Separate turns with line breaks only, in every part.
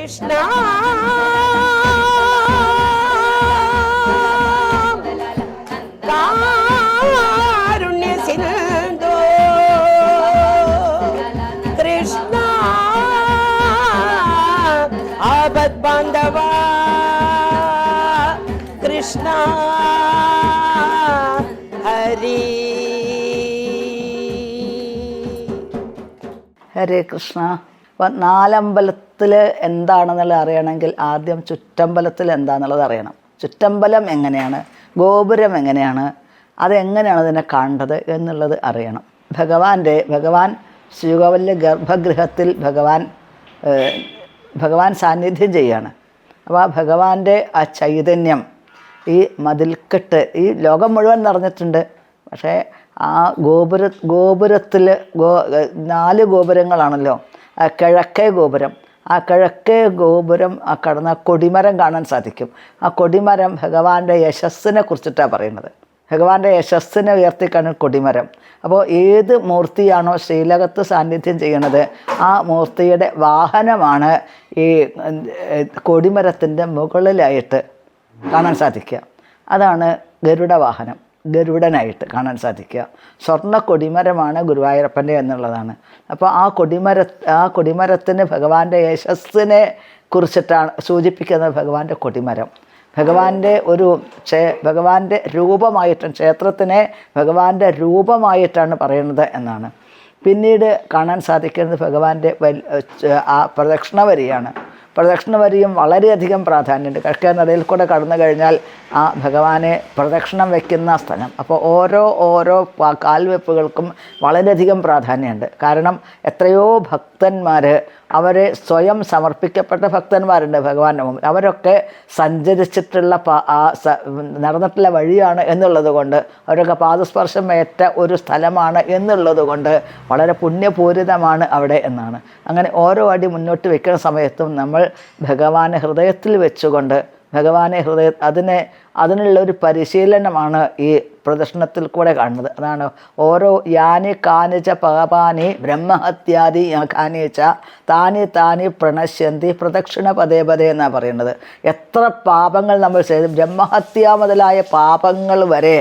കൃഷ്ണ. കൃഷ്ണ. കൃഷ്ണ. ഹരി.
കൃഷ്ണ. അപ്പം നാലമ്പലത്തിൽ എന്താണെന്നുള്ളത് അറിയണമെങ്കിൽ ആദ്യം ചുറ്റമ്പലത്തിൽ എന്താണെന്നുള്ളത് അറിയണം. ചുറ്റമ്പലം എങ്ങനെയാണ്? ഗോപുരം എങ്ങനെയാണ്? അതെങ്ങനെയാണ് അതിനെ കാണേണ്ടത് എന്നുള്ളത് അറിയണം. ഭഗവാന്റെ ഭഗവാൻ ശ്രീകോവിലെ ഗർഭഗൃഹത്തിൽ ഭഗവാൻ ഭഗവാൻ സാന്നിധ്യം ചെയ്യാണ്. അപ്പോൾ ആ ഭഗവാന്റെ ആ ചൈതന്യം ഈ മതിൽക്കെട്ട് ഈ ലോകം മുഴുവൻ നിറഞ്ഞിട്ടുണ്ട്. പക്ഷേ ആ ഗോപുര ഗോപുരത്തിൽ ഗോ നാല് ഗോപുരങ്ങളാണല്ലോ. കിഴക്കേ ഗോപുരം ആ കിഴക്കേ ഗോപുരം ആ കടന്ന കൊടിമരം കാണാൻ സാധിക്കും. ആ കൊടിമരം ഭഗവാന്റെ യശസ്സിനെ കുറിച്ചിട്ടാണ് പറയുന്നത്. ഭഗവാന്റെ യശസ്സിനെ ഉയർത്തിക്കാണ് കൊടിമരം. അപ്പോൾ ഏത് മൂർത്തിയാണോ ശ്രീലകത്ത് സാന്നിധ്യം ചെയ്യണത് ആ മൂർത്തിയുടെ വാഹനമാണ് ഈ കൊടിമരത്തിന്റെ മുകളിലായിട്ട് കാണാൻ സാധിക്കുക. അതാണ് ഗരുഡ വാഹനം. ഗരുഡനായിട്ട് കാണാൻ സാധിക്കുക. സ്വർണ കൊടിമരമാണ് ഗുരുവായൂരപ്പന്റെ എന്നുള്ളതാണ്. അപ്പോൾ ആ കൊടിമര ആ കൊടിമരത്തിന് ഭഗവാന്റെ യശസ്സിനെ കുറിച്ചിട്ടാണ് സൂചിപ്പിക്കുന്നത് ഭഗവാന്റെ കൊടിമരം. ഭഗവാന്റെ ഒരു ക്ഷേ ഭഗവാന്റെ രൂപമായിട്ടും ക്ഷേത്രത്തിനെ ഭഗവാന്റെ രൂപമായിട്ടാണ് പറയുന്നത് എന്നാണ്. പിന്നീട് കാണാൻ സാധിക്കുന്നത് ഭഗവാന്റെ വൽ- ആ പ്രദക്ഷിണ വരിയാണ്. പ്രദക്ഷിണ വരിയും വളരെയധികം പ്രാധാന്യമുണ്ട്. കിഴക്കേ നടയിൽ കൂടെ കടന്നു കഴിഞ്ഞാൽ ആ ഭഗവാനെ പ്രദക്ഷിണം വയ്ക്കുന്ന സ്ഥലം. അപ്പോൾ ഓരോ ഓരോ കാൽവെപ്പുകൾക്കും വളരെയധികം പ്രാധാന്യമുണ്ട്. കാരണം എത്രയോ ഭക്തന്മാർ അവരെ സ്വയം സമർപ്പിക്കപ്പെട്ട ഭക്തന്മാരുണ്ട് ഭഗവാന്റെ മുമ്പിൽ. അവരൊക്കെ സഞ്ചരിച്ചിട്ടുള്ള ആ നടന്നിട്ടുള്ള വഴിയാണ് എന്നുള്ളത് കൊണ്ട് അവരൊക്കെ പാദസ്പർശം ഏറ്റ ഒരു സ്ഥലമാണ് എന്നുള്ളത് കൊണ്ട് വളരെ പുണ്യപൂരിതമാണ് അവിടെ എന്നാണ്. അങ്ങനെ ഓരോ അടി മുന്നോട്ട് വയ്ക്കുന്ന സമയത്തും നമ്മൾ ഭഗവാനെ ഹൃദയത്തിൽ വെച്ചുകൊണ്ട് ഭഗവാനെ ഹൃദയ അതിനെ അതിനുള്ള ഒരു പരിശീലനമാണ് ഈ പ്രദർശനത്തിൽ കൂടെ കാണുന്നത്. അതാണ് ഓരോ യാനി കാനിച്ച പാപാനി ബ്രഹ്മഹത്യാദി കാനിച്ച താനി താനി പ്രണശ്യന്തി പ്രദക്ഷിണ പദേ പദേ എന്നാണ് പറയുന്നത്. എത്ര പാപങ്ങൾ നമ്മൾ ചെയ്ത്. ബ്രഹ്മഹത്യ മുതലായ പാപങ്ങൾ വരെ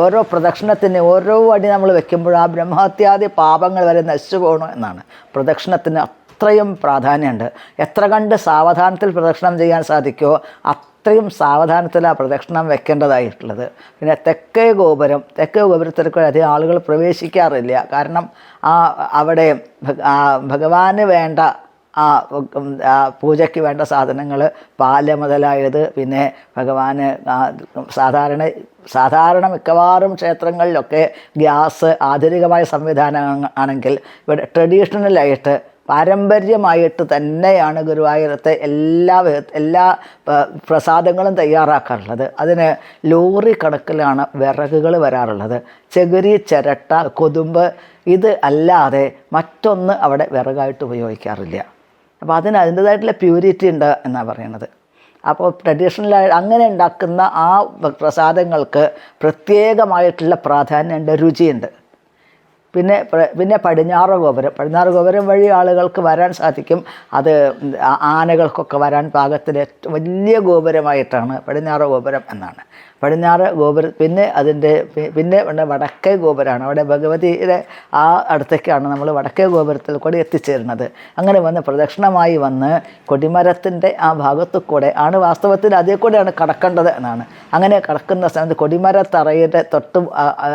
ഓരോ പ്രദക്ഷിണത്തിന് ഓരോ അടി നമ്മൾ വെക്കുമ്പോൾ ആ ബ്രഹ്മഹത്യാദി പാപങ്ങൾ വരെ നശിച്ചു പോകണം എന്നാണ്. പ്രദക്ഷിണത്തിന് അത്രയും പ്രാധാന്യമുണ്ട്. എത്ര കണ്ട് സാവധാനത്തിൽ പ്രദക്ഷിണം ചെയ്യാൻ സാധിക്കുമോ അത്രയും സാവധാനത്തിൽ ആ പ്രദക്ഷിണം വെക്കേണ്ടതായിട്ടുള്ളത്. പിന്നെ തെക്കേ ഗോപുരം തെക്കേ ഗോപുരത്തിൽ കൂടെ അധികം ആളുകൾ പ്രവേശിക്കാറില്ല. കാരണം ആ അവിടെ ഭഗവാന് വേണ്ട ആ പൂജയ്ക്ക് വേണ്ട സാധനങ്ങൾ പാൽ മുതലായത് പിന്നെ ഭഗവാന് സാധാരണ സാധാരണ മിക്കവാറും ക്ഷേത്രങ്ങളിലൊക്കെ ഗ്യാസ് ആധുനികമായ സംവിധാനം ആണെങ്കിൽ ഇവിടെ ട്രഡീഷണലായിട്ട് പാരമ്പര്യമായിട്ട് തന്നെയാണ് ഗുരുവായൂരത്തെ എല്ലാ എല്ലാ പ്രസാദങ്ങളും തയ്യാറാക്കാറുള്ളത്. അതിന് ലോറി കണക്കിലാണ് വിറകുകൾ വരാറുള്ളത്. ചകിരി ചിരട്ട കൊതുമ്പ് ഇത് അല്ലാതെ മറ്റൊന്ന് അവിടെ വിറകായിട്ട് ഉപയോഗിക്കാറില്ല. അപ്പോൾ അതിന് അതിന്റേതായിട്ടുള്ള പ്യൂരിറ്റി ഉണ്ട് എന്നാണ് പറയുന്നത്. അപ്പോൾ ട്രഡീഷണലായി അങ്ങനെ ഉണ്ടാക്കുന്ന ആ പ്രസാദങ്ങൾക്ക് പ്രത്യേകമായിട്ടുള്ള പ്രാധാന്യമുണ്ട് രുചിയുണ്ട്. പിന്നെ പിന്നെ പടിഞ്ഞാറ് ഗോപുരം. പടിഞ്ഞാറ് ഗോപുരം വഴി ആളുകൾക്ക് വരാൻ സാധിക്കും. അത് ആനകൾക്കൊക്കെ വരാൻ പാകത്തിൽ വലിയ ഗോപുരമായിട്ടാണ് പടിഞ്ഞാറ് ഗോപുരം എന്നാണ്. പടിഞ്ഞാറ് ഗോപുരം പിന്നെ അതിന്റെ പിന്നെ ഉണ്ട് വടക്കേ ഗോപുരമാണ് അവിടെ ഭഗവതിയുടെ ആ അടുത്തേക്കാണ് നമ്മൾ വടക്കേ ഗോപുരത്തിൽ കൂടി എത്തിച്ചേരുന്നത്. അങ്ങനെ വന്ന് പ്രദക്ഷിണമായി വന്ന് കൊടിമരത്തിന്റെ ആ ഭാഗത്തു കൂടെ ആണ് വാസ്തവത്തിൽ അതേ കൂടെയാണ് കടക്കേണ്ടത് എന്നാണ്. അങ്ങനെ കടക്കുന്ന സമയത്ത് കൊടിമരത്തറയുടെ തൊട്ടും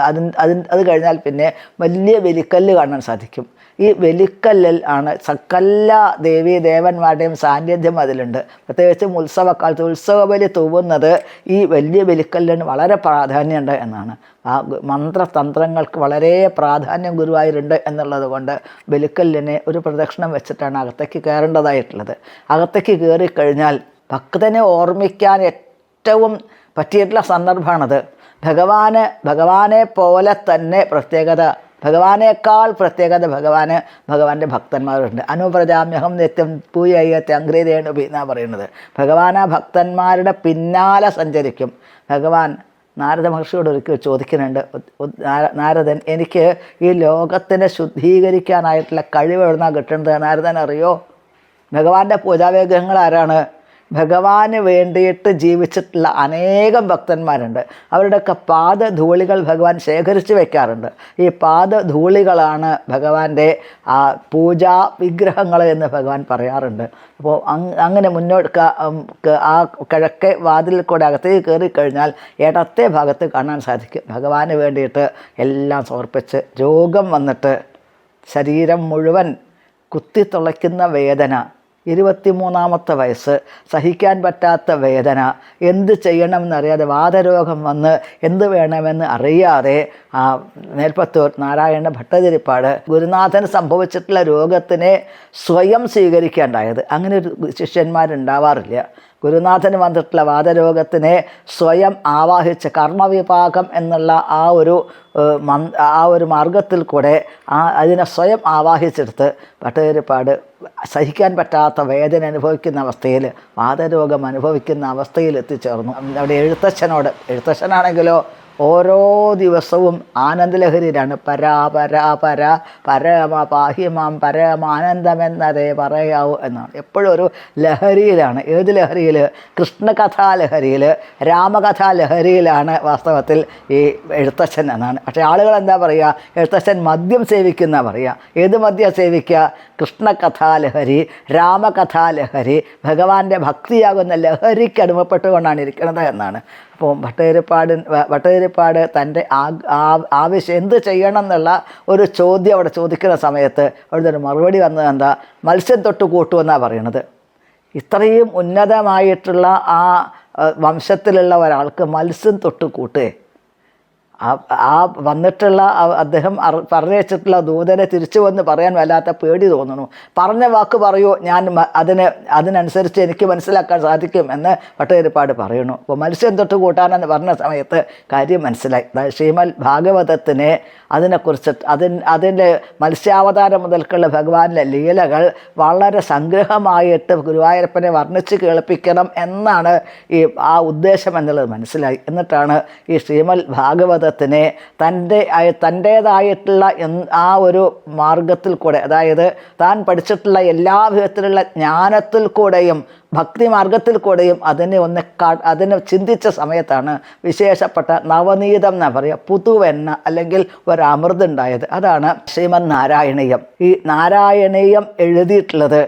അതിൻ അത് കഴിഞ്ഞാൽ പിന്നെ വലിയ വെലിക്കല്ല് കാണാൻ സാധിക്കും. ഈ വെലിക്കല്ലിൽ ആണ്. സകല ദേവീ ദേവന്മാരുടെയും സാന്നിധ്യം അതിലുണ്ട്. പ്രത്യേകിച്ചും ഉത്സവക്കാലത്ത് ഉത്സവ ബലി തൂവുന്നത് ഈ വലിയ വെലിക്കല്ലിന് വളരെ പ്രാധാന്യമുണ്ട് എന്നാണ്. ആ മന്ത്രതന്ത്രങ്ങൾക്ക് വളരെ പ്രാധാന്യം ഗുരുവായൂരുണ്ട് എന്നുള്ളത് കൊണ്ട് ബലിക്കല്ലിനെ ഒരു പ്രദക്ഷിണം വെച്ചിട്ടാണ് അകത്തേക്ക് കയറേണ്ടതായിട്ടുള്ളത്. അകത്തേക്ക് കയറിക്കഴിഞ്ഞാൽ ഭക്തനെ ഓർമ്മിക്കാൻ ഏറ്റവും പറ്റിയിട്ടുള്ള സന്ദർഭമാണത്. ഭഗവാന് ഭഗവാനെ പോലെ തന്നെ പ്രത്യേകത ഭഗവാനേക്കാൾ പ്രത്യേകത ഭഗവാന് ഭഗവാന്റെ ഭക്തന്മാരുണ്ട്. അനുപ്രജാമ്യഹം നിത്യം പൂയയ്യത്തെ അഗ്രേരേണുപി എന്നാണ് പറയുന്നത്. ഭഗവാൻ ആ ഭക്തന്മാരുടെ പിന്നാലെ സഞ്ചരിക്കും. ഭഗവാൻ നാരദ മഹർഷിയോട് ഒരിക്കൽ ചോദിക്കുന്നുണ്ട് നാരദൻ എനിക്ക് ഈ ലോകത്തിനെ ശുദ്ധീകരിക്കാനായിട്ടുള്ള കഴിവ് എവിടുന്നാണ് കിട്ടുന്നത്? നാരദൻ അറിയോ ഭഗവാന്റെ പൂജാവിഗ്രഹങ്ങൾ ആരാണ്? ഭഗവാന് വേണ്ടിയിട്ട് ജീവിച്ചിട്ടുള്ള അനേകം ഭക്തന്മാരുണ്ട്. അവരുടെയൊക്കെ പാദധൂളികൾ ഭഗവാൻ ശേഖരിച്ച് വയ്ക്കാറുണ്ട് ഈ പാദധൂളികളാണ് ഭഗവാന്റെ ആ പൂജാ വിഗ്രഹങ്ങൾ എന്ന് ഭഗവാൻ പറയാറുണ്ട്. അപ്പോൾ അങ്ങനെ മുന്നോട്ട് ആ കിഴക്കേ വാതിലിൽ കൂടെ അകത്തേക്ക് കയറി കഴിഞ്ഞാൽ ഇടത്തെ ഭാഗത്ത് കാണാൻ സാധിക്കും. ഭഗവാന് വേണ്ടിയിട്ട് എല്ലാം സമർപ്പിച്ച് രോഗം വന്നിട്ട് ശരീരം മുഴുവൻ കുത്തിത്തുളയ്ക്കുന്ന വേദന ഇരുപത്തിമൂന്നാമത്തെ വയസ്സ്. സഹിക്കാൻ പറ്റാത്ത വേദന. എന്ത് ചെയ്യണമെന്നറിയാതെ വാതരോഗം വന്ന് എന്ത് വേണമെന്ന് അറിയാതെ ആ മേൽപ്പത്തൂർ നാരായണ ഭട്ടതിരിപ്പാട് ഗുരുനാഥന് സംഭവിച്ചിട്ടുള്ള രോഗത്തിനെ സ്വയം സ്വീകരിക്കേണ്ടായത്. അങ്ങനെ ഒരു ശിഷ്യന്മാരുണ്ടാവാറില്ല. ഗുരുനാഥന് വന്നിട്ടുള്ള വാദരോഗത്തിനെ സ്വയം ആവാഹിച്ച് കർമ്മവിഭാഗം എന്നുള്ള ആ ഒരു ആ ഒരു മാർഗത്തിൽ കൂടെ ആ അതിനെ സ്വയം ആവാഹിച്ചെടുത്ത് പട്ടേരിപ്പാട് സഹിക്കാൻ പറ്റാത്ത വേദന അനുഭവിക്കുന്ന അവസ്ഥയിൽ വാദരോഗം അനുഭവിക്കുന്ന അവസ്ഥയിൽ എത്തിച്ചേർന്നു. അവിടെ എഴുത്തച്ഛനോട് എഴുത്തച്ഛനാണെങ്കിലോ ഓരോ ദിവസവും ആനന്ദലഹരിയിലാണ്. പരാ പരാ പര പരമ പാഹിമാം പരമാനന്ദമെന്നതേ പറയാവൂ എന്നാണ്. എപ്പോഴും ഒരു ലഹരിയിലാണ്. ഏത് ലഹരിയിൽ കൃഷ്ണകഥാലഹരിയിൽ രാമകഥാലഹരിയിലാണ് രാമകഥാ ലഹരിയിലാണ് വാസ്തവത്തിൽ ഈ എഴുത്തച്ഛൻ എന്നാണ്. പക്ഷേ ആളുകൾ എന്താ പറയുക എഴുത്തച്ഛൻ മദ്യം സേവിക്കുന്ന പറയുക ഏത് മദ്യം സേവിക്കുക കൃഷ്ണകഥാലഹരി രാമകഥാലഹരി ഭഗവാന്റെ ഭക്തിയാകുന്ന ലഹരിക്ക് അടിമപ്പെട്ടുകൊണ്ടാണ് ഇരിക്കുന്നത് എന്നാണ്. അപ്പോൾ ഭട്ടതിരിപ്പാട് ഭട്ടതിരിപ്പാട് തന്റെ ആവശ്യം എന്ത് ചെയ്യണം എന്നുള്ള ഒരു ചോദ്യം അവിടെ ചോദിക്കുന്ന സമയത്ത് അവിടുത്തെ ഒരു മറുപടി വന്നത് എന്താ? മത്സ്യം തൊട്ട് കൂട്ടുമെന്നാണ് പറയണത്. ഇത്രയും ഉന്നതമായിട്ടുള്ള ആ വംശത്തിലുള്ള ഒരാൾക്ക് മത്സ്യം തൊട്ട് കൂട്ടുകയെ ആ ആ വന്നിട്ടുള്ള അദ്ദേഹം അറ- പറഞ്ഞു ദൂതനെ തിരിച്ചു വന്ന് പറയാൻ വല്ലാത്ത പേടി തോന്നുന്നു. പറഞ്ഞ വാക്ക് പറയൂ ഞാൻ അതിന് അതിനനുസരിച്ച് എനിക്ക് മനസ്സിലാക്കാൻ സാധിക്കും എന്ന് ഭട്ടതിരിപ്പാട് പറയുന്നു. അപ്പോൾ മത്സ്യം തൊട്ട് കൂട്ടാനെന്ന് പറഞ്ഞ സമയത്ത് കാര്യം മനസ്സിലായി. ശ്രീമൽ ഭാഗവതത്തിനെ അതിനെക്കുറിച്ച് അതിന് അതിന്റെ മത്സ്യാവതാരം മുതൽക്കുള്ള ഭഗവാന്റെ ലീലകൾ വളരെ സംഗ്രഹമായിട്ട് ഗുരുവായൂരപ്പനെ വർണിച്ച് കേൾപ്പിക്കണം എന്നാണ് ഈ ആ ഉദ്ദേശം എന്നുള്ളത് മനസ്സിലായി. എന്നിട്ടാണ് ഈ ശ്രീമൽ ഭാഗവതത്തിനെ തന്റെ തന്റേതായിട്ടുള്ള ആ ഒരു മാർഗത്തിൽ കൂടെ അതായത് താൻ പഠിച്ചിട്ടുള്ള എല്ലാ വിധത്തിലുള്ള ജ്ഞാനത്തിൽ കൂടെയും ഭക്തി മാർഗത്തിൽ കൂടെയും അതിനെ ഒന്ന് കാ അതിനെ ചിന്തിച്ച സമയത്താണ് വിശേഷപ്പെട്ട നവനീതം എന്നാ പറയുക പുതുവെണ്ണ അല്ലെങ്കിൽ ഒരു അമൃത് ഉണ്ടായത്. അതാണ് ശ്രീമദ് നാരായണീയം ഈ നാരായണീയം എഴുതിയിട്ടുള്ളത്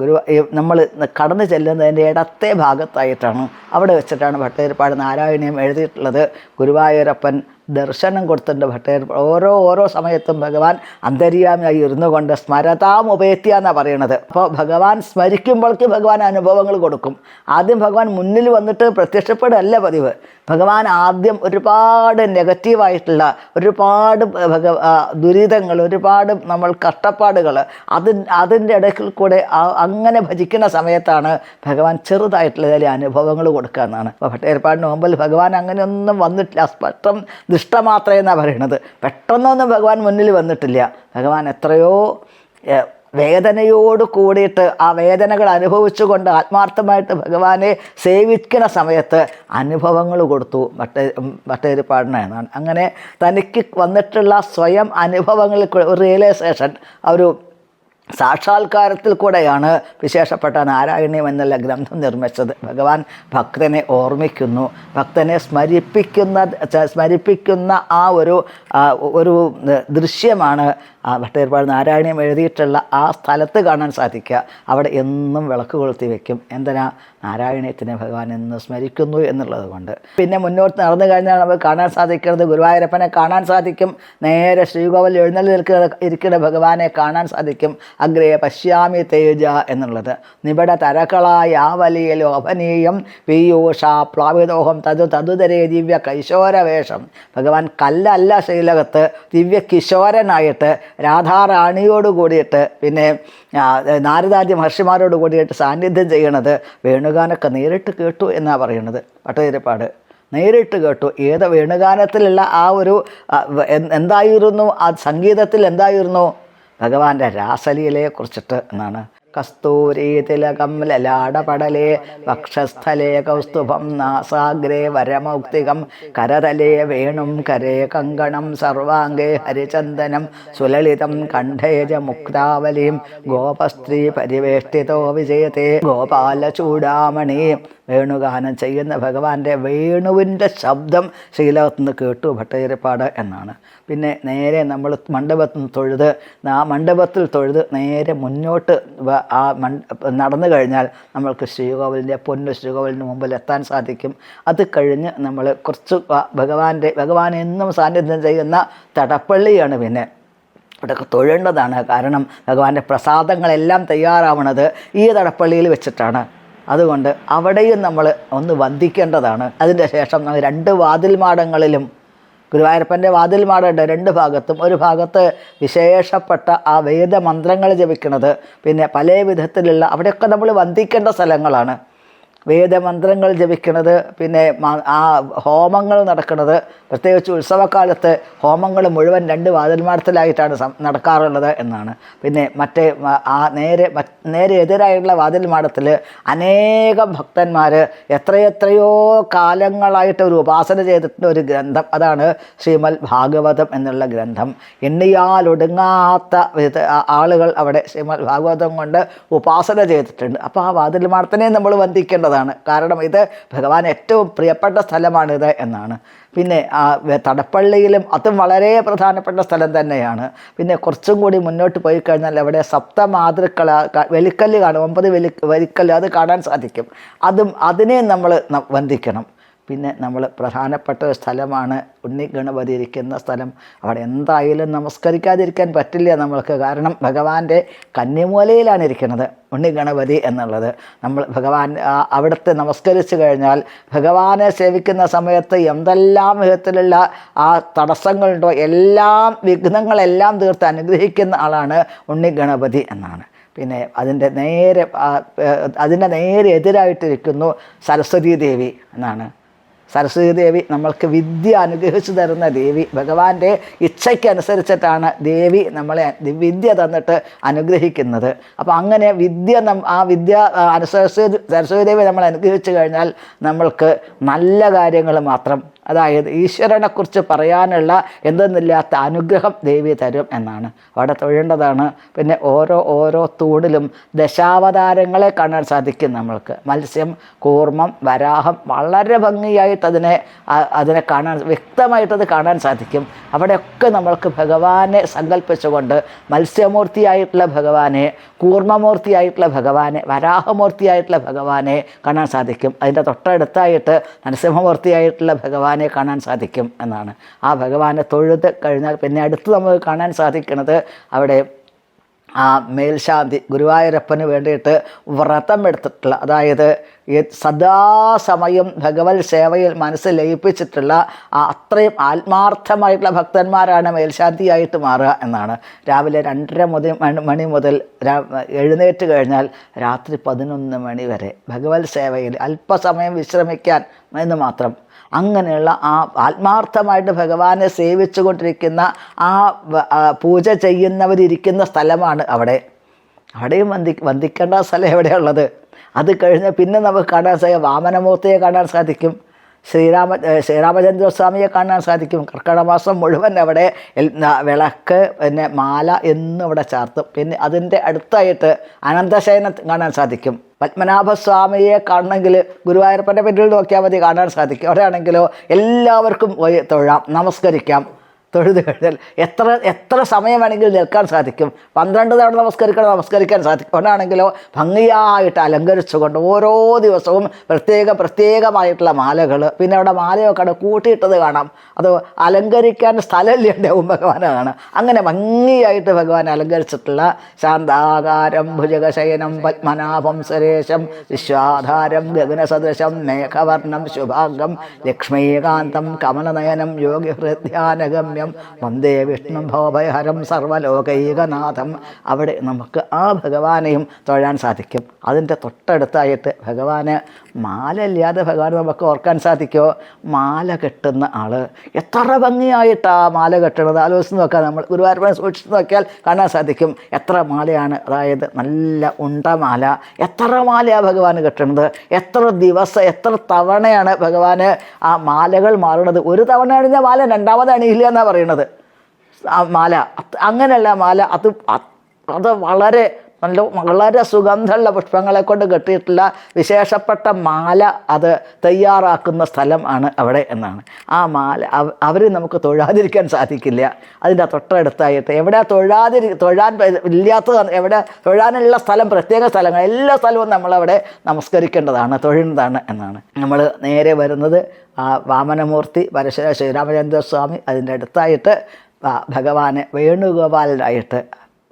ഗുരു നമ്മൾ കടന്നു ചെല്ലുന്നതിന്റെ ഇടത്തെ ഭാഗത്തായിട്ടാണ് അവിടെ വെച്ചിട്ടാണ് ഭട്ടതിരിപ്പാട് നാരായണീയം എഴുതിയിട്ടുള്ളത്. ഗുരുവായൂരപ്പൻ ദർശനം കൊടുത്തിട്ടുണ്ട് ഭട്ടയർ ഓരോ ഓരോ സമയത്തും ഭഗവാൻ അന്തര്യാമിയായി ഇരുന്നു കൊണ്ട് സ്മരതാം ഉപേത്യ എന്നാണ് പറയണത്. അപ്പോൾ ഭഗവാൻ സ്മരിക്കുമ്പോഴേക്ക് ഭഗവാൻ അനുഭവങ്ങൾ കൊടുക്കും. ആദ്യം ഭഗവാൻ മുന്നിൽ വന്നിട്ട് പ്രത്യക്ഷപ്പെടുകയല്ല പതിവ്. ഭഗവാൻ ആദ്യം ഒരുപാട് നെഗറ്റീവായിട്ടുള്ള ഒരുപാട് ഭഗ ദുരിതങ്ങൾ ഒരുപാട് നമ്മൾ കഷ്ടപ്പാടുകൾ അതി അതിന്റെ ഇടയ്ക്കിൽ കൂടെ അങ്ങനെ ഭജിക്കുന്ന സമയത്താണ് ഭഗവാൻ ചെറുതായിട്ടുള്ള ചില അനുഭവങ്ങൾ കൊടുക്കുക എന്നാണ്. അപ്പോൾ ഭട്ടേർപ്പാടിന് മുമ്പിൽ ഭഗവാൻ അങ്ങനെയൊന്നും വന്നിട്ടില്ല. സ്പഷ്ടം ദുഷ്ടമാത്രേ എന്നാണ് പറയുന്നത് പെട്ടെന്നൊന്നും ഭഗവാൻ മുന്നിൽ വന്നിട്ടില്ല. ഭഗവാൻ എത്രയോ വേദനയോട് കൂടിയിട്ട് ആ വേദനകൾ അനുഭവിച്ചുകൊണ്ട് ആത്മാർത്ഥമായിട്ട് ഭഗവാനെ സേവിക്കുന്ന സമയത്ത് അനുഭവങ്ങൾ കൊടുത്തു. മറ്റേ ഭട്ടേരിപ്പാടിന് എന്നാണ് അങ്ങനെ തനിക്ക് വന്നിട്ടുള്ള സ്വയം അനുഭവങ്ങളിൽ ഒരു റിയലൈസേഷൻ ഒരു സാക്ഷാത്കാരത്തിൽ കൂടെയാണ് വിശേഷപ്പെട്ട നാരായണീയം എന്നുള്ള ഗ്രന്ഥം നിർമ്മിച്ചത്. ഭഗവാൻ ഭക്തനെ ഓർമ്മിക്കുന്നു. ഭക്തനെ സ്മരിപ്പിക്കുന്ന സ്മരിപ്പിക്കുന്ന ആ ഒരു ഒരു ദൃശ്യമാണ് ആ ഭട്ടതിരിപ്പാട് നാരായണീയം എഴുതിയിട്ടുള്ള ആ സ്ഥലത്ത് കാണാൻ സാധിക്കുക. അവിടെ എന്നും വിളക്ക് കൊളുത്തി വെക്കും. എന്തിനാ? നാരായണീയത്തിനെ ഭഗവാൻ എന്ന് സ്മരിക്കുന്നു എന്നുള്ളത് കൊണ്ട്. പിന്നെ മുന്നോട്ട് നടന്നു കഴിഞ്ഞാൽ നമുക്ക് കാണാൻ സാധിക്കുന്നത് ഗുരുവായൂരപ്പനെ കാണാൻ സാധിക്കും. നേരെ ശ്രീകോവിൽ എഴുന്നള്ളി നിൽക്കുന്ന ഇരിക്കുന്ന ഭഗവാനെ കാണാൻ സാധിക്കും. അഗ്രേ പശ്യാമി തേജ എന്നുള്ളത്. നിബിഡ ആ വലിയ ലോഭനീയം. പീയൂഷ പ്ലാവിതോഹം തതു തതുതരേ ദിവ്യ കൈശോരവേഷം. ഭഗവാൻ കല്ലല്ല ശ്രീലകത്ത് ദിവ്യ കിശോരനായിട്ട് രാധാറാണിയോട് കൂടിയിട്ട് പിന്നെ നാരദാദ്യ മഹർഷിമാരോട് കൂടിയിട്ട് സാന്നിധ്യം ചെയ്യണത് വേണുഗാനൊക്കെ നേരിട്ട് കേട്ടു എന്നാണ് പറയുന്നത് പട്ടതിരിപ്പാട് നേരിട്ട് കേട്ടു. ഏത് വേണുഗാനത്തിലുള്ള ആ ഒരു എന്തായിരുന്നു? ആ സംഗീതത്തിൽ എന്തായിരുന്നു? ഭഗവാന്റെ രാസലീലയെക്കുറിച്ചിട്ട് എന്നാണ് കസ്തൂരി തിലകം ലലാടപടലേ വക്ഷസ്ഥലേ കൗസ്തുഭം നാസാഗ്രേ വരമൗക്തികം കരതലേ വേണും കരേ കങ്കണം സർവാംഗേ ഹരിചന്ദനം സുലളിതം കണ്ഠേജ മുക്താവലിം ഗോപസ്ത്രീ പരിവേഷ്ടിതോ വിജയത്തെ ഗോപാല ചൂടാമണി വേണുഗാനം ചെയ്യുന്ന ഭഗവാന്റെ വേണുവിന്റെ ശബ്ദം ശീലകത്ത് നിന്ന് കേട്ടു ഭട്ടതിരിപ്പാട് എന്നാണ്. പിന്നെ നേരെ നമ്മൾ മണ്ഡപത്തിൽ നിന്ന് തൊഴുത് ആ മണ്ഡപത്തിൽ തൊഴുത് നേരെ മുന്നോട്ട് ആ മണ്ഡ നടന്നു കഴിഞ്ഞാൽ നമ്മൾക്ക് ശ്രീകോവിലിന്റെ പൊന്നു ശ്രീകോവിലിന് മുമ്പിൽ എത്താൻ സാധിക്കും. അത് കഴിഞ്ഞ് നമ്മൾ കുറച്ച് ഭഗവാന്റെ ഭഗവാൻ എന്നും സാന്നിധ്യം ചെയ്യുന്ന തടപ്പള്ളിയാണ് പിന്നെ. ഇവിടെയൊക്കെ തൊഴേണ്ടതാണ്. കാരണം ഭഗവാന്റെ പ്രസാദങ്ങളെല്ലാം തയ്യാറാവണത് ഈ തടപ്പള്ളിയിൽ വെച്ചിട്ടാണ്. അതുകൊണ്ട് അവിടെയും നമ്മൾ ഒന്ന് വന്ദിക്കേണ്ടതാണ്. അതിന്റെ ശേഷം നമ്മൾ രണ്ട് വാതിൽ മാടങ്ങളിലും ഗുരുവായൂരപ്പന്റെ വാതിൽ മാടുണ്ട് രണ്ട് ഭാഗത്തും ഒരു ഭാഗത്ത് വിശേഷപ്പെട്ട ആ വേദമന്ത്രങ്ങൾ ജപിക്കുന്നത് പിന്നെ പല വിധത്തിലുള്ള അവിടെയൊക്കെ നമ്മൾ വന്ദിക്കേണ്ട സ്ഥലങ്ങളാണ്. വേദമന്ത്രങ്ങൾ ജപിക്കുന്നത് പിന്നെ ആ ഹോമങ്ങൾ നടക്കുന്നത് പ്രത്യേകിച്ച് ഉത്സവകാലത്ത് ഹോമങ്ങൾ മുഴുവൻ രണ്ട് വാതിൽമാടത്തിലായിട്ടാണ് നടക്കാറുള്ളത് എന്നാണ്. പിന്നെ മറ്റേ ആ നേരെ നേരെ എതിരായിട്ടുള്ള വാതിൽമാടത്തിൽ അനേകം ഭക്തന്മാർ എത്രയെത്രയോ കാലങ്ങളായിട്ട് ഒരു ഉപാസന ചെയ്തിട്ടുള്ള ഒരു ഗ്രന്ഥം. അതാണ് ശ്രീമൽ ഭാഗവതം എന്നുള്ള ഗ്രന്ഥം. എണ്ണിയാലൊടുങ്ങാത്ത ഒടുങ്ങാത്ത ആളുകൾ അവിടെ ശ്രീമൽ ഭാഗവതം കൊണ്ട് ഉപാസന ചെയ്തിട്ടുണ്ട്. അപ്പോൾ ആ വാതിൽമാടത്തിനെ നമ്മൾ വന്ദിക്കേണ്ടതാണ്. കാരണം ഇത് ഭഗവാൻ ഏറ്റവും പ്രിയപ്പെട്ട സ്ഥലമാണിത് എന്നാണ്. പിന്നെ ആ തടപ്പള്ളിയിലും അതും വളരെ പ്രധാനപ്പെട്ട സ്ഥലം തന്നെയാണ്. പിന്നെ കുറച്ചും കൂടി മുന്നോട്ട് പോയി കഴിഞ്ഞാൽ അവിടെ സപ്തമാതൃക്കള വെലിക്കല്ല് കാണും. ഒമ്പത് വെലി വെലിക്കല്ല് അത് കാണാൻ സാധിക്കും. അതും അതിനെ നമ്മൾ വന്ദിക്കണം. പിന്നെ നമ്മൾ പ്രധാനപ്പെട്ട ഒരു സ്ഥലമാണ് ഉണ്ണി ഗണപതി ഇരിക്കുന്ന സ്ഥലം. അവിടെ എന്തായാലും നമസ്കരിക്കാതിരിക്കാൻ പറ്റില്ല നമ്മൾക്ക്. കാരണം ഭഗവാന്റെ കന്നിമൂലയിലാണ് ഇരിക്കുന്നത് ഉണ്ണി ഗണപതി എന്നുള്ളത്. നമ്മൾ ഭഗവാൻ അവിടുത്തെ നമസ്കരിച്ചു കഴിഞ്ഞാൽ ഭഗവാനെ സേവിക്കുന്ന സമയത്ത് എന്തെല്ലാം വിധത്തിലുള്ള ആ തടസ്സങ്ങളുണ്ടോ എല്ലാം വിഘ്നങ്ങളെല്ലാം തീർത്ത് അനുഗ്രഹിക്കുന്ന ആളാണ് ഉണ്ണി ഗണപതി എന്നാണ്. പിന്നെ അതിന്റെ നേരെ അതിന്റെ നേരെ എതിരായിട്ടിരിക്കുന്നു സരസ്വതി ദേവി എന്നാണ്. സരസ്വതി ദേവി നമ്മൾക്ക് വിദ്യ അനുഗ്രഹിച്ചു തരുന്ന ദേവി. ഭഗവാന്റെ ഇച്ഛയ്ക്കനുസരിച്ചിട്ടാണ് ദേവി നമ്മളെ വിദ്യ തന്നിട്ട് അനുഗ്രഹിക്കുന്നത്. അപ്പോൾ അങ്ങനെ വിദ്യ ആ വിദ്യ സരസ്വതി സരസ്വതി ദേവി നമ്മൾ അനുഗ്രഹിച്ചു കഴിഞ്ഞാൽ നമ്മൾക്ക് നല്ല കാര്യങ്ങൾ മാത്രം അതായത് ഈശ്വരനെക്കുറിച്ച് പറയാനുള്ള എന്തെന്നില്ലാത്ത അനുഗ്രഹം ദേവി തരും എന്നാണ്. അവിടെ തൊഴേണ്ടതാണ് പിന്നെ ഓരോ ഓരോ തൂണിലും ദശാവതാരങ്ങളെ കാണാൻ സാധിക്കും നമ്മൾക്ക്. മത്സ്യം കൂർമ്മം വരാഹം വളരെ ഭംഗിയായിട്ട് അതിനെ അതിനെ കാണാൻ വ്യക്തമായിട്ടത് കാണാൻ സാധിക്കും. അവിടെയൊക്കെ നമ്മൾക്ക് ഭഗവാനെ സങ്കല്പിച്ചുകൊണ്ട് മത്സ്യമൂർത്തിയായിട്ടുള്ള ഭഗവാനെ കൂർമ്മമൂർത്തിയായിട്ടുള്ള ഭഗവാനെ വരാഹമൂർത്തിയായിട്ടുള്ള ഭഗവാനെ കാണാൻ സാധിക്കും. അതിന്റെ തൊട്ടടുത്തായിട്ട് നരസിംഹമൂർത്തിയായിട്ടുള്ള ഭഗവാനെ കാണാൻ സാധിക്കും എന്നാണ്. ആ ഭഗവാനെ തൊഴുത് കഴിഞ്ഞാൽ പിന്നെ അടുത്ത് നമുക്ക് കാണാൻ സാധിക്കുന്നത് അവിടെ ആ മേൽശാന്തി ഗുരുവായൂരപ്പന് വേണ്ടിയിട്ട് വ്രതം എടുത്തിട്ടുള്ള അതായത് സദാസമയം ഭഗവത് സേവയിൽ മനസ്സ് ലയിപ്പിച്ചിട്ടുള്ള അത്രയും ആത്മാർത്ഥമായിട്ടുള്ള ഭക്തന്മാരാണ് മേൽശാന്തിയായിട്ട് മാറുക എന്നാണ്. രാവിലെ രണ്ടര മുതൽ മണി മുതൽ എഴുന്നേറ്റ് കഴിഞ്ഞാൽ രാത്രി പതിനൊന്ന് മണി വരെ ഭഗവത് സേവയിൽ അല്പസമയം വിശ്രമിക്കാൻ എന്ന് മാത്രം അങ്ങനെയുള്ള ആ ആത്മാർത്ഥമായിട്ട് ഭഗവാനെ സേവിച്ചു കൊണ്ടിരിക്കുന്ന ആ പൂജ ചെയ്യുന്നവരിയ്ക്കുന്ന സ്ഥലമാണ് അവിടെ. അവിടെയും വന്ദി വന്ദിക്കേണ്ട സ്ഥലം എവിടെയുള്ളത് അത് കഴിഞ്ഞ് പിന്നെ നമുക്ക് കാണാൻ സാധിക്കും വാമനമൂർത്തിയെ കാണാൻ സാധിക്കും. ശ്രീരാമ ശ്രീരാമചന്ദ്രസ്വാമിയെ കാണാൻ സാധിക്കും. കർക്കിടക മാസം മുഴുവൻ അവിടെ വിളക്ക് പിന്നെ മാല എന്നും അവിടെ ചാർത്തും. പിന്നെ അതിന്റെ അടുത്തായിട്ട് അനന്തശയന കാണാൻ സാധിക്കും. പത്മനാഭസ്വാമിയെ കാണണമെങ്കിൽ ഗുരുവായൂരപ്പന്റെ പിന്നിൽ നോക്കിയാൽ മതി കാണാൻ സാധിക്കും. അവിടെയാണെങ്കിലോ എല്ലാവർക്കും പോയി തൊഴാം നമസ്കരിക്കാം. തൊഴുത് കഴിഞ്ഞാൽ എത്ര എത്ര സമയം വേണമെങ്കിലും നിൽക്കാൻ സാധിക്കും. പന്ത്രണ്ട് തവണ നമസ്കരിക്കണം നമസ്കരിക്കാൻ സാധിക്കും. ഒന്നാണെങ്കിലോ ഭംഗിയായിട്ട് അലങ്കരിച്ചുകൊണ്ട് ഓരോ ദിവസവും പ്രത്യേക പ്രത്യേകമായിട്ടുള്ള മാലകൾ പിന്നെ അവിടെ മാലയൊക്കെ കൂട്ടിയിട്ടത് കാണാം. അത് അലങ്കരിക്കാൻ സ്ഥലമില്ല ഉണ്ടാവും ഭഗവാനെ കാണാം അങ്ങനെ ഭംഗിയായിട്ട് ഭഗവാൻ അലങ്കരിച്ചിട്ടുള്ള ശാന്താകാരം ഭുജകശയനം പത്മനാഭം സുരേശം വിശ്വാധാരം ഗഗനസദൃശം മേഘവർണം ശുഭാംഗം ലക്ഷ്മീകാന്തം കമലനയനം യോഗി ഹൃദ്യാനഗമ്യം ഭഗവാനം വന്ദേ വിഷ്ണു ഭവഭയഹരം സർവലോകൈകനാഥം. അവിടെ നമുക്ക് ആ ഭഗവാനെയും തൊഴാൻ സാധിക്കും. അതിന്റെ തൊട്ടടുത്തായിട്ട് ഭഗവാന് മാല ഇല്ലാതെ ഭഗവാൻ നമുക്ക് ഓർക്കാൻ സാധിക്കുമോ മാല കെട്ടുന്ന ആൾ എത്ര ഭംഗിയായിട്ടാ മാല കെട്ടണത്? ആലോചിച്ച് നോക്കാം നമ്മൾ. ഗുരുവായൂരപ്പനെ സൂക്ഷിച്ച് നോക്കിയാൽ കാണാൻ സാധിക്കും. എത്ര മാലയാണ്? അതായത് നല്ല ഉണ്ടമാല എത്ര മാലയാണ് ഭഗവാൻ കെട്ടുന്നത് എത്ര ദിവസം എത്ര തവണയാണ് ഭഗവാന് ആ മാലകൾ മാറുന്നത് ഒരു തവണ അണിഞ്ഞ മാല രണ്ടാമത് അണിയില്ല എന്നാണ് ആ മാല. അങ്ങനെയല്ല മാല. അത് അത് വളരെ നല്ല വളരെ സുഗന്ധമുള്ള പുഷ്പങ്ങളെ കൊണ്ട് കെട്ടിയിട്ടുള്ള വിശേഷപ്പെട്ട മാല അത് തയ്യാറാക്കുന്ന സ്ഥലം ആണ് അവിടെ എന്നാണ്. ആ മാല അവർ നമുക്ക് തൊഴാതിരിക്കാൻ സാധിക്കില്ല. അതിന്റെ തൊട്ടടുത്തായിട്ട് എവിടെ തൊഴാതിരി തൊഴാൻ ഇല്ലാത്ത എവിടെ തൊഴാനുള്ള സ്ഥലം പ്രത്യേക സ്ഥലങ്ങൾ എല്ലാ സ്ഥലവും നമ്മളവിടെ നമസ്കരിക്കേണ്ടതാണ് തൊഴുന്നതാണ് എന്നാണ്. നമ്മൾ നേരെ വരുന്നത് ആ വാമനമൂർത്തി പരശുര ശ്രീരാമചന്ദ്ര സ്വാമി അതിന്റെ അടുത്തായിട്ട് ഭഗവാനെ വേണുഗോപാലനായിട്ട്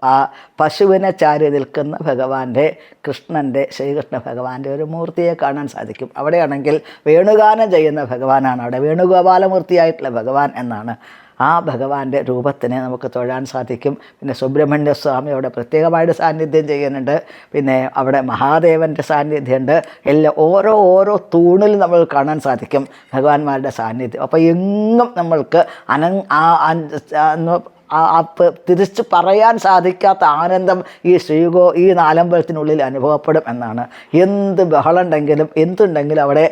ആ പശുവിനെ ചാരി നിൽക്കുന്ന ഭഗവാന്റെ കൃഷ്ണന്റെ ശ്രീകൃഷ്ണ ഭഗവാന്റെ ഒരു മൂർത്തിയെ കാണാൻ സാധിക്കും. അവിടെയാണെങ്കിൽ വേണുഗാനം ചെയ്യുന്ന ഭഗവാനാണ് അവിടെ. വേണുഗോപാലമൂർത്തിയായിട്ടുള്ള ഭഗവാൻ എന്നാണ് ആ ഭഗവാന്റെ രൂപത്തിനെ നമുക്ക് തൊഴാൻ സാധിക്കും. പിന്നെ സുബ്രഹ്മണ്യ സ്വാമി അവിടെ പ്രത്യേകമായിട്ട് സാന്നിധ്യം ചെയ്യുന്നുണ്ട്. പിന്നെ അവിടെ മഹാദേവന്റെ സാന്നിധ്യമുണ്ട്. എല്ലാം ഓരോ ഓരോ തൂണിൽ നമ്മൾ കാണാൻ സാധിക്കും ഭഗവാന്മാരുടെ സാന്നിധ്യം. അപ്പോൾ എങ്ങും നമ്മൾക്ക് അനങ് തിരിച്ച് പറയാൻ സാധിക്കാത്ത ആനന്ദം ഈ ശ്രീകോ ഈ നാലമ്പലത്തിനുള്ളിൽ അനുഭവപ്പെടും എന്നാണ്. എന്ത് ബഹളുണ്ടെങ്കിലും എന്തുണ്ടെങ്കിലും അവിടെ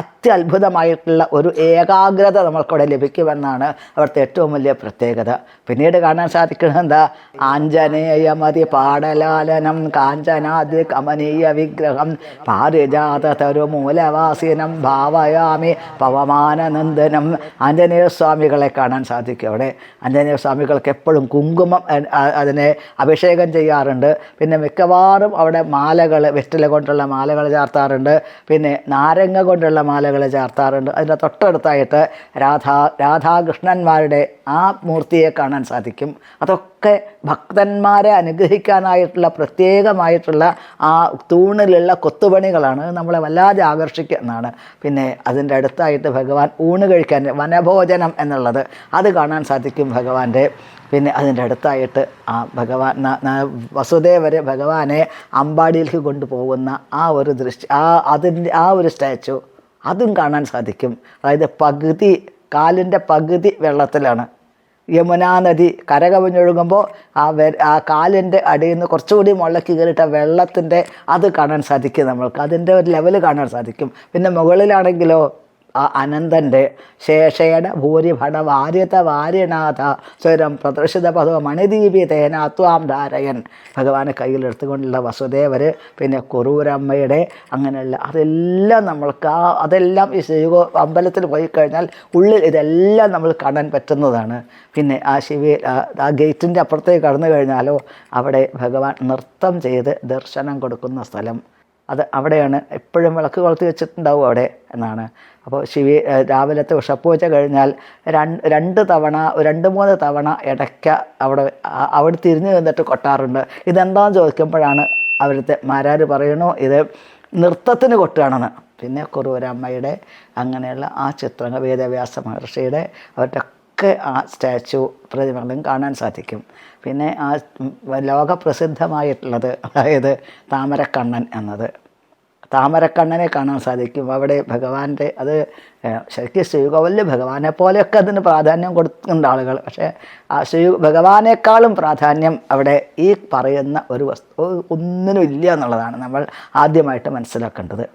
അത്യത്ഭുതമായിട്ടുള്ള ഒരു ഏകാഗ്രത നമ്മൾക്കവിടെ ലഭിക്കുമെന്നാണ് അവിടുത്തെ ഏറ്റവും വലിയ പ്രത്യേകത. പിന്നീട് കാണാൻ സാധിക്കുന്നത് എന്താ? ആഞ്ജനേയമതി പാടലാലനം കാഞ്ചനാതി കമനീയ വിഗ്രഹം പാരിജാത തരുമൂലവാസിനം ഭാവയാമി പവമാനനന്ദനം. ആഞ്ജനേയ സ്വാമികളെ കാണാൻ സാധിക്കും അവിടെ. ആഞ്ജനേയ സ്വാമികൾക്ക് എപ്പോഴും കുങ്കുമം അതിനെ അഭിഷേകം ചെയ്യാറുണ്ട്. പിന്നെ മിക്കവാറും അവിടെ മാലകൾ വെറ്റില കൊണ്ടുള്ള മാലകൾ ചാർത്താറുണ്ട്. പിന്നെ നാരങ്ങ കൊണ്ടുള്ള മാലകൾ ചാർത്താറുണ്ട്. അതിന്റെ തൊട്ടടുത്തായിട്ട് രാധാ രാധാകൃഷ്ണന്മാരുടെ ആ മൂർത്തിയെ കാണാൻ സാധിക്കും. അതൊക്കെ ഭക്തന്മാരെ അനുഗ്രഹിക്കാനായിട്ടുള്ള പ്രത്യേകമായിട്ടുള്ള ആ തൂണിലുള്ള കൊത്തുപണികളാണ് നമ്മളെ വല്ലാതെ ആകർഷിക്കുന്നതാണ്. പിന്നെ അതിന്റെ അടുത്തായിട്ട് ഭഗവാൻ ഊണ് കഴിക്കാൻ വനഭോജനം എന്നുള്ളത് അത് കാണാൻ സാധിക്കും ഭഗവാന്റെ പിന്നെ അതിന്റെ അടുത്തായിട്ട് ആ ഭഗവാൻ വസുദേവരെ ഭഗവാനെ അമ്പാടിയിലേക്ക് കൊണ്ടുപോകുന്ന ആ ഒരു ദൃശ്യ ആ അതിന്റെ ആ ഒരു സ്റ്റാച്ചു അതും കാണാൻ സാധിക്കും. അതായത് പകുതി കാലിന്റെ പകുതി വെള്ളത്തിലാണ്. യമുനാ നദി കരകവിഞ്ഞൊഴുകുമ്പോൾ ആ വെ ആ കാലിന്റെ അടിയിൽ നിന്ന് കുറച്ചുകൂടി മുകളിലേക്ക് കയറിയിട്ട് വെള്ളത്തിന്റെ അത് കാണാൻ സാധിക്കും നമ്മൾക്ക്. അതിന്റെ ഒരു ലെവൽ കാണാൻ സാധിക്കും. പിന്നെ മുകളിലാണെങ്കിലോ ആ അനന്തന്റെ ശേഷേണ ഭൂരിഭട വാര്യത വാര്യനാഥ സ്വരം പ്രദർശിത പദവ മണിദീപി തേന ത്വാം ധാരയൻ ഭഗവാനെ കയ്യിലെടുത്തുകൊണ്ടുള്ള വസുദേവർ പിന്നെ കുറൂരമ്മയുടെ അങ്ങനെയുള്ള അതെല്ലാം നമ്മൾക്ക് ആ അതെല്ലാം ഈ ശിവ അമ്പലത്തിൽ പോയി കഴിഞ്ഞാൽ ഉള്ളിൽ ഇതെല്ലാം നമ്മൾ കാണാൻ പറ്റുന്നതാണ്. പിന്നെ ആ ശിവി ആ ഗേറ്റിന്റെ അപ്പുറത്തേക്ക് കടന്നു കഴിഞ്ഞാലോ അവിടെ ഭഗവാൻ നൃത്തം ചെയ്ത് ദർശനം കൊടുക്കുന്ന സ്ഥലം. അത് അവിടെയാണ് എപ്പോഴും വിളക്ക് കൊളുത്തി വെച്ചിട്ടുണ്ടാവും അവിടെ എന്നാണ്. അപ്പോൾ ശിവി രാവിലത്തെ ഉഷപ്പൂജ കഴിഞ്ഞാൽ രണ്ട് രണ്ട് തവണ രണ്ട് മൂന്ന് തവണ ഇടയ്ക്ക അവിടെ അവിടെ തിരിഞ്ഞു നിന്നിട്ട് കൊട്ടാറുണ്ട്. ഇതെന്താണെന്ന് ചോദിക്കുമ്പോഴാണ് അവിടുത്തെ മാരാർ പറയണു ഇത് നൃത്തത്തിന് കൊട്ടുകയാണെന്ന്. പിന്നെ കുറുവരമ്മയുടെ അങ്ങനെയുള്ള ആ ചിത്രങ്ങൾ വേദവ്യാസ മഹർഷിയുടെ അവരുടെ ഒക്കെ ആ സ്റ്റാച്ചു പ്രതിമകളും കാണാൻ സാധിക്കും. പിന്നെ ആ ലോകപ്രസിദ്ധമായിട്ടുള്ളത് അതായത് താമരക്കണ്ണൻ എന്നത്. താമരക്കണ്ണനെ കാണാൻ സാധിക്കും. അവിടെ ഭഗവാന്റെ അത് ശരിക്കും ശ്രീകോവിലിൽ ഭഗവാനെ പോലെയൊക്കെ അതിന് പ്രാധാന്യം കൊടുക്കുന്നുണ്ട് ആളുകൾ. പക്ഷേ ആ ശ്രീ ഭഗവാനേക്കാളും പ്രാധാന്യം അവിടെ ഈ പറയുന്ന ഒരു വസ്തു ഒന്നിനും ഇല്ല എന്നുള്ളതാണ് നമ്മൾ ആദ്യമായിട്ട് മനസ്സിലാക്കേണ്ടത്.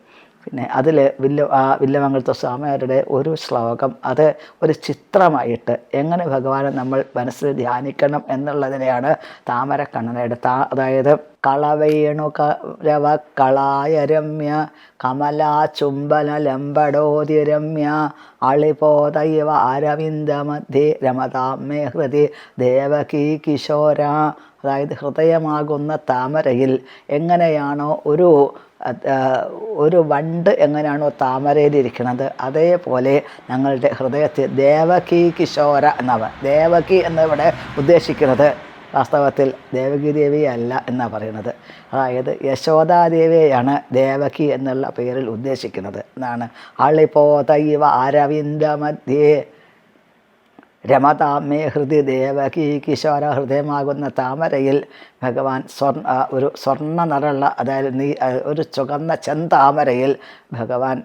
പിന്നെ അതിൽ വില്ല ആ വില്ലമംഗലത്തെ സ്വാമിയാരുടെ ഒരു ശ്ലോകം അത് ഒരു ചിത്രമായിട്ട് എങ്ങനെ ഭഗവാനെ നമ്മൾ മനസ്സിൽ ധ്യാനിക്കണം എന്നുള്ളതിനെയാണ് താമരക്കണ്ണനയുടെ താ അതായത് കളവേണു കരവ കളായ രമ്യ കമലാ ചുംബന ലംബടോതി രമ്യ അളിപോതൈവ അരവിന്ദ മധ്യേ രമതാമേ ഹൃതി ദേവകീ കിശോര അതായത് ഹൃദയമാകുന്ന താമരയിൽ എങ്ങനെയാണോ ഒരു ഒരു വണ്ട് എങ്ങനെയാണോ താമരയിലിരിക്കുന്നത് അതേപോലെ ഞങ്ങളുടെ ഹൃദയത്തിൽ ദേവകി കിശോര എന്നവ ദേവകി എന്നിവിടെ ഉദ്ദേശിക്കുന്നത് വാസ്തവത്തിൽ ദേവകി ദേവി അല്ല എന്നാണ് പറയുന്നത്. അതായത് യശോദാദേവിയെയാണ് ദേവകി എന്നുള്ള പേരിൽ ഉദ്ദേശിക്കുന്നത്. എന്നാണ്. അളിപോതൈവ അരവിന്ദ മധ്യേ രമതാമേ ഹൃദയ ദേവകി കിശോര ഹൃദയമാകുന്ന താമരയിൽ ഭഗവാൻ സ്വർണ ഒരു സ്വർണ നിറമുള്ള അതായത് നീ ഒരു ചുകന്ന ചെന്താമരയിൽ ഭഗവാൻ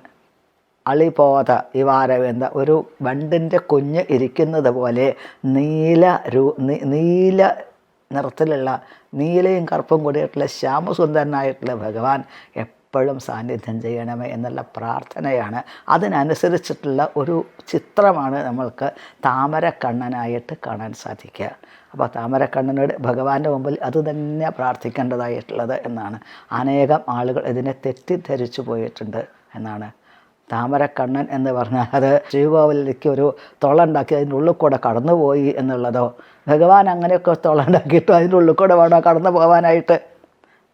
അളിപോത ഇവാരവെന്ന ഒരു വണ്ടിന്റെ കുഞ്ഞ് ഇരിക്കുന്നത് പോലെ നീല രൂ നീല നിറത്തിലുള്ള നീലയും കറുപ്പും കൂടിയിട്ടുള്ള ശ്യാമസുന്ദരനായിട്ടുള്ള ഭഗവാൻ എപ്പോഴും സാന്നിധ്യം ചെയ്യണമേ എന്നുള്ള പ്രാർത്ഥനയാണ്. അതിനനുസരിച്ചിട്ടുള്ള ഒരു ചിത്രമാണ് നമ്മൾക്ക് താമരക്കണ്ണനായിട്ട് കാണാൻ സാധിക്കുക. അപ്പോൾ താമരക്കണ്ണനോട് ഭഗവാന്റെ മുമ്പിൽ അത് തന്നെ പ്രാർത്ഥിക്കേണ്ടതായിട്ടുള്ളത് എന്നാണ്. അനേകം ആളുകൾ ഇതിനെ തെറ്റിദ്ധരിച്ചു പോയിട്ടുണ്ട് എന്നാണ്. താമരക്കണ്ണൻ എന്ന് പറഞ്ഞാൽ അത് ശ്രീകോവിലേക്ക് ഒരു തുള ഉണ്ടാക്കി അതിന്റെ ഉള്ളിൽ കൂടെ കടന്നുപോയി എന്നുള്ളതോ? ഭഗവാൻ അങ്ങനെയൊക്കെ തുള ഉണ്ടാക്കിയിട്ട് അതിന്റെ ഉള്ളിൽ കൂടെ വേണോ കടന്നു പോകാനായിട്ട്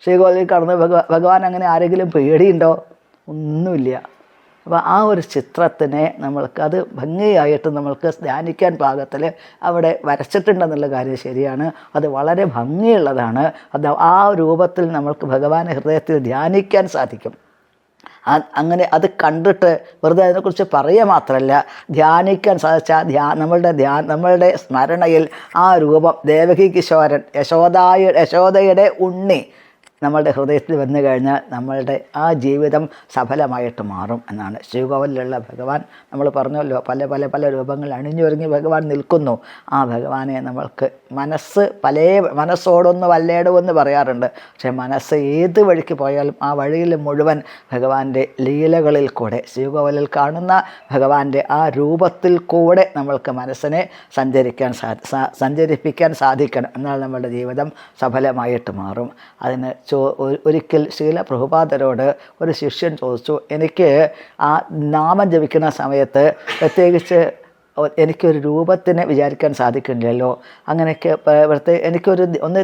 ശ്രീകോവിലിൽ കടന്ന് ഭഗവാൻ ഭഗവാൻ അങ്ങനെ ആരെങ്കിലും പേടിയുണ്ടോ? ഒന്നുമില്ല. അപ്പോൾ ആ ഒരു ചിത്രത്തിനെ നമ്മൾക്ക് അത് ഭംഗിയായിട്ട് നമ്മൾക്ക് ധ്യാനിക്കാൻ പാകത്തിൽ അവിടെ വരച്ചിട്ടുണ്ടെന്നുള്ള കാര്യം ശരിയാണ്. അത് വളരെ ഭംഗിയുള്ളതാണ്. അത് ആ രൂപത്തിൽ നമ്മൾക്ക് ഭഗവാനെ ഹൃദയത്തിൽ ധ്യാനിക്കാൻ സാധിക്കും. അങ്ങനെ അത് കണ്ടിട്ട് വെറുതെ അതിനെക്കുറിച്ച് പറയുക മാത്രമല്ല ധ്യാനിക്കാൻ സാധിച്ചാൽ ധ്യാ നമ്മളുടെ ധ്യാ നമ്മളുടെ സ്മരണയിൽ ആ രൂപം ദേവകി കിശോരൻ യശോദായ യശോദയുടെ ഉണ്ണി നമ്മളുടെ ഹൃദയത്തിൽ വന്നു കഴിഞ്ഞാൽ നമ്മളുടെ ആ ജീവിതം സഫലമായിട്ട് മാറും എന്നാണ്. ശ്രീകോവിലുള്ള ഭഗവാൻ നമ്മൾ പറഞ്ഞല്ലോ പല പല പല രൂപങ്ങൾ അണിഞ്ഞൊരുങ്ങി ഭഗവാൻ നിൽക്കുന്നു. ആ ഭഗവാനെ നമ്മൾക്ക് മനസ്സ് പല മനസ്സോടൊന്ന് വല്ലേടുമെന്ന് പറയാറുണ്ട്. പക്ഷേ മനസ്സ് ഏത് വഴിക്ക് പോയാലും ആ വഴിയിൽ മുഴുവൻ ഭഗവാന്റെ ലീലകളിൽ കൂടെ ശ്രീകോവിലിൽ കാണുന്ന ഭഗവാന്റെ ആ രൂപത്തിൽ കൂടെ നമ്മൾക്ക് മനസ്സിനെ സഞ്ചരിക്കാൻ സാ സഞ്ചരിപ്പിക്കാൻ സാധിക്കണം. എന്നാൽ നമ്മുടെ ജീവിതം സഫലമായിട്ട് മാറും. അതിന് ചോ ഒരിക്കൽ ശീല പ്രഭുപാദരോട് ഒരു ശിഷ്യൻ ചോദിച്ചു എനിക്ക് ആ നാമം ജപിക്കുന്ന സമയത്ത് പ്രത്യേകിച്ച് എനിക്കൊരു രൂപത്തിനെ വിചാരിക്കാൻ സാധിക്കുന്നില്ലല്ലോ അങ്ങനെയൊക്കെ പ്രത്യേക എനിക്കൊരു ഒന്ന്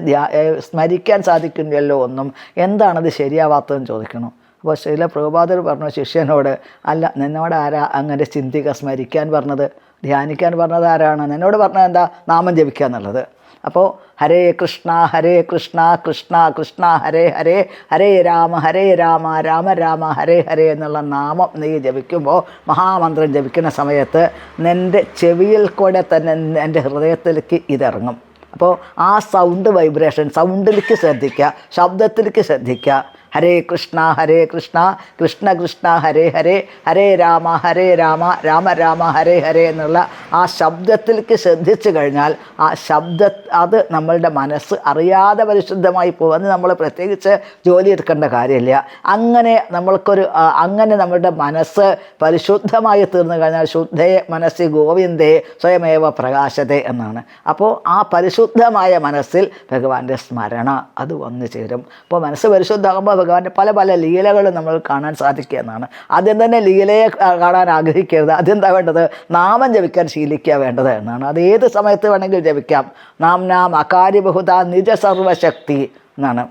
സ്മരിക്കാൻ സാധിക്കുന്നില്ലല്ലോ ഒന്നും. എന്താണത് ശരിയാവാത്തതെന്ന് ചോദിക്കണം അപ്പോൾ ശീല പ്രഭുപാദർ പറഞ്ഞു ശിഷ്യനോട് അല്ല നിന്നോട് ആരാ അങ്ങനെ ചിന്തിക്കുക സ്മരിക്കാൻ പറഞ്ഞത്? ധ്യാനിക്കാൻ പറഞ്ഞത് ആരാണ്? നിന്നോട് പറഞ്ഞത് എന്താ നാമം ജപിക്കുക എന്നുള്ളത് അപ്പോൾ ഹരേ കൃഷ്ണ ഹരേ കൃഷ്ണ കൃഷ്ണ കൃഷ്ണ ഹരേ ഹരേ ഹരേ രാമ ഹരേ രാമ രാമ രാമ ഹരേ ഹരേ എന്നുള്ള നാമം നീ ജപിക്കുമ്പോൾ മഹാമന്ത്രം ജപിക്കുന്ന സമയത്ത് നിന്റെ ചെവിയിൽ കൂടെ തന്നെ എന്റെ ഹൃദയത്തിലേക്ക് ഇതിറങ്ങും. അപ്പോൾ ആ സൗണ്ട് വൈബ്രേഷൻ സൗണ്ടിലേക്ക് ശ്രദ്ധിക്കുക ശബ്ദത്തിലേക്ക് ശ്രദ്ധിക്കുക ഹരേ കൃഷ്ണ ഹരേ കൃഷ്ണ കൃഷ്ണ കൃഷ്ണ ഹരേ ഹരേ ഹരേ രാമ ഹരേ രാമ രാമ രാമ ഹരേ ഹരേ എന്നുള്ള ആ ശബ്ദത്തിലേക്ക് ശ്രദ്ധിച്ചു കഴിഞ്ഞാൽ ആ ശബ്ദ അത് നമ്മളുടെ മനസ്സ് അറിയാതെ പരിശുദ്ധമായി പോകും. നമ്മൾ പ്രത്യേകിച്ച് ജോലി എടുക്കേണ്ട കാര്യമില്ല. അങ്ങനെ നമ്മൾക്കൊരു അങ്ങനെ നമ്മളുടെ മനസ്സ് പരിശുദ്ധമായി തീർന്നു കഴിഞ്ഞാൽ ശുദ്ധേ മനസ്സി ഗോവിന്ദേ സ്വയമേവ പ്രകാശത്തെ എന്നാണ്. അപ്പോൾ ആ പരിശുദ്ധമായ മനസ്സിൽ ഭഗവാന്റെ സ്മരണ അത് വന്നു ചേരും. അപ്പോൾ മനസ്സ് പരിശുദ്ധമാകുമ്പോൾ ഭഗവാന്റെ പല പല ലീലകളും നമ്മൾ കാണാൻ സാധിക്കുക എന്നാണ് ആദ്യം തന്നെ ലീലയെ കാണാൻ ആഗ്രഹിക്കരുത്. അതെന്താ വേണ്ടത്? നാമം ജപിക്കാൻ ശീലിക്കുക വേണ്ടത് എന്നാണ്. അത് ഏത് സമയത്ത് വേണമെങ്കിലും ജപിക്കാം. നാം നാം അകാര്യബഹുത നിജസർവശക്തി നിജ സർവശക്തി എന്നാണ്.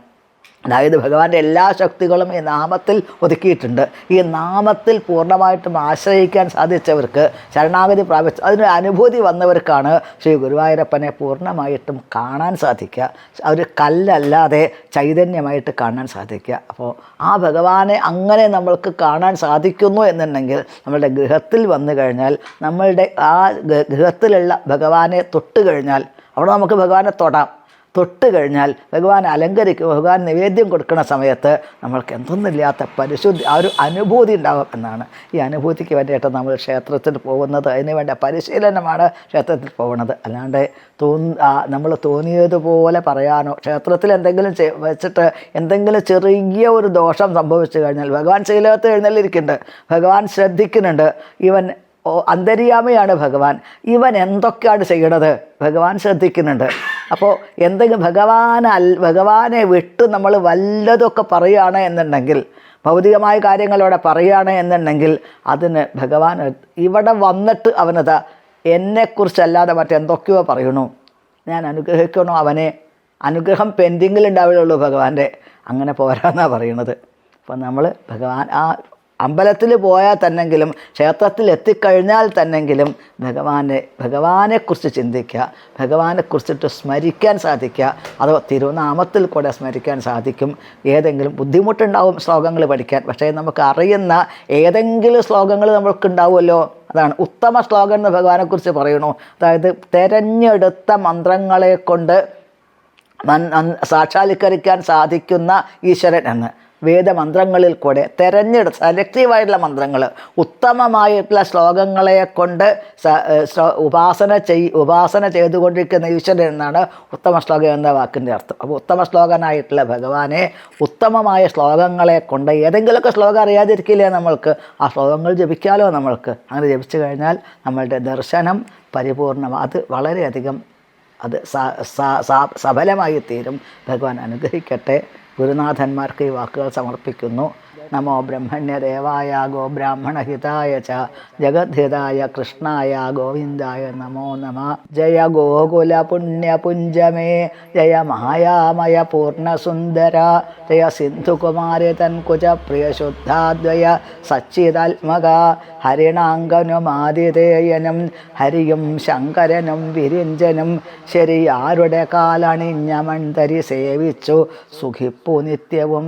അതായത് ഭഗവാന്റെ എല്ലാ ശക്തികളും ഈ നാമത്തിൽ ഒതുക്കിയിട്ടുണ്ട്. ഈ നാമത്തിൽ പൂർണമായിട്ടും ആശ്രയിക്കാൻ സാധിച്ചവർക്ക് ശരണാഗതി പ്രാപിച്ച അതിന് അനുഭൂതി വന്നവർക്കാണ് ശ്രീ ഗുരുവായൂരപ്പനെ പൂർണമായിട്ടും കാണാൻ സാധിക്കുക. ഒരു കല്ലല്ലാതെ ചൈതന്യമായിട്ട് കാണാൻ സാധിക്കുക. അപ്പോൾ ആ ഭഗവാനെ അങ്ങനെ നമ്മൾക്ക് കാണാൻ സാധിക്കുന്നു എന്നുണ്ടെങ്കിൽ നമ്മളുടെ ഗൃഹത്തിൽ വന്നു കഴിഞ്ഞാൽ നമ്മളുടെ ആ ഗൃഹത്തിലുള്ള ഭഗവാനെ തൊട്ട് കഴിഞ്ഞാൽ അവിടെ നമുക്ക് ഭഗവാനെ തൊടാം. തൊട്ട് കഴിഞ്ഞാൽ ഭഗവാൻ അലങ്കരിക്കുക ഭഗവാൻ നിവേദ്യം കൊടുക്കുന്ന സമയത്ത് നമ്മൾക്ക് എന്തൊന്നുമില്ലാത്ത പരിശുദ്ധി ആ ഒരു അനുഭൂതി ഉണ്ടാകും എന്നാണ്. ഈ അനുഭൂതിക്ക് വേണ്ടിയിട്ട് നമ്മൾ ക്ഷേത്രത്തിൽ പോകുന്നത് അതിന് വേണ്ട പരിശീലനമാണ് ക്ഷേത്രത്തിൽ പോകുന്നത്. അല്ലാണ്ട് തോന്നി നമ്മൾ തോന്നിയതുപോലെ പറയാനോ ക്ഷേത്രത്തിൽ എന്തെങ്കിലും വെച്ചിട്ട് എന്തെങ്കിലും ചെറിയ ഒരു ദോഷം സംഭവിച്ചു കഴിഞ്ഞാൽ ഭഗവാൻ ശീലകത്ത് എഴുന്നള്ളിരിക്കുന്നുണ്ട് ഭഗവാൻ ശ്രദ്ധിക്കുന്നുണ്ട് ഇവൻ അന്തര്യാമയാണ് ഭഗവാൻ ഇവൻ എന്തൊക്കെയാണ് ചെയ്യണത്? ഭഗവാൻ ശ്രദ്ധിക്കുന്നുണ്ട്. അപ്പോൾ എന്തെങ്കിലും ഭഗവാൻ ഭഗവാനെ വിട്ട് നമ്മൾ വല്ലതൊക്കെ പറയുകയാണ് എന്നുണ്ടെങ്കിൽ ഭൗതികമായ കാര്യങ്ങളോടെ പറയുകയാണ് എന്നുണ്ടെങ്കിൽ അതിന് ഭഗവാൻ ഇവിടെ വന്നിട്ട് അവനത് എന്നെക്കുറിച്ചല്ലാതെ മറ്റെന്തൊക്കെയോ പറയണു. ഞാൻ അനുഗ്രഹിക്കണോ അവനെ? അനുഗ്രഹം പെൻഡിങ്ങിൽ ഉണ്ടാവുകയുള്ളൂ ഭഗവാന്റെ. അങ്ങനെ പോരാന്നാണ് പറയണത്. അപ്പം നമ്മൾ ഭഗവാൻ ആ അമ്പലത്തിൽ പോയാൽ തന്നെങ്കിലും ക്ഷേത്രത്തിൽ എത്തിക്കഴിഞ്ഞാൽ തന്നെങ്കിലും ഭഗവാനെ ഭഗവാനെക്കുറിച്ച് ചിന്തിക്കുക ഭഗവാനെക്കുറിച്ചിട്ട് സ്മരിക്കാൻ സാധിക്കുക അതോ തിരുനാമത്തിൽ കൂടെ സ്മരിക്കാൻ സാധിക്കും. ഏതെങ്കിലും ബുദ്ധിമുട്ടുണ്ടാവും ശ്ലോകങ്ങൾ പഠിക്കാൻ. പക്ഷേ നമുക്ക് അറിയുന്ന ഏതെങ്കിലും ശ്ലോകങ്ങൾ നമ്മൾക്കുണ്ടാവുമല്ലോ. അതാണ് ഉത്തമ ശ്ലോകം എന്ന് ഭഗവാനെക്കുറിച്ച് പറയണു അതായത് തിരഞ്ഞെടുത്ത മന്ത്രങ്ങളെ കൊണ്ട് സാക്ഷാത്കരിക്കാൻ സാധിക്കുന്ന ഈശ്വരൻ എന്ന്. വേദമന്ത്രങ്ങളിൽ കൂടെ തെരഞ്ഞെടുത്ത് സെലക്റ്റീവായിട്ടുള്ള മന്ത്രങ്ങൾ ഉത്തമമായിട്ടുള്ള ശ്ലോകങ്ങളെ കൊണ്ട് ഉപാസന ചെയ് ഉപാസന ചെയ്തുകൊണ്ടിരിക്കുന്ന ഈശ്വരൻ എന്നാണ് ഉത്തമ ശ്ലോകം എന്ന വാക്കിന്റെ അർത്ഥം. അപ്പോൾ ഉത്തമ ശ്ലോകനായിട്ടുള്ള ഭഗവാനെ ഉത്തമമായ ശ്ലോകങ്ങളെ കൊണ്ട് ഏതെങ്കിലുമൊക്കെ ശ്ലോകം അറിയാതിരിക്കില്ലേ നമ്മൾക്ക്? ആ ശ്ലോകങ്ങൾ ജപിക്കാലോ നമ്മൾക്ക്? അങ്ങനെ ജപിച്ചു കഴിഞ്ഞാൽ നമ്മളുടെ ദർശനം പരിപൂർണം. അത് വളരെയധികം അത് സഫലമായി തീരും. ഭഗവാൻ അനുഗ്രഹിക്കട്ടെ. ഗുരുനാഥന്മാർക്ക് ഈ വാക്കുകൾ സമർപ്പിക്കുന്നു. നമോ ബ്രഹ്മണ്യദേവായ ഗോ ബ്രാഹ്മണഹിതായ ച ജഗദ്ഹിതായ കൃഷ്ണായ ഗോവിന്ദായ നമോ നമ ജയ ഗോകുല പുണ്യപുഞ്ചമേ ജയ മായാമയ പൂർണസുന്ദര ജയ സിന്ധുകുമാരി തൻകുജ പ്രിയശുദ്ധാദ്വയ സച്ചിതാത്മക ഹരിണാങ്കനുമാതിഥേയനും ഹരിയും ശങ്കരനും വിരിഞ്ചനും ശരിയാരുടെ കാലണിഞ്ഞ മൺതരി സേവിച്ചു സുഖിപ്പു നിത്യവും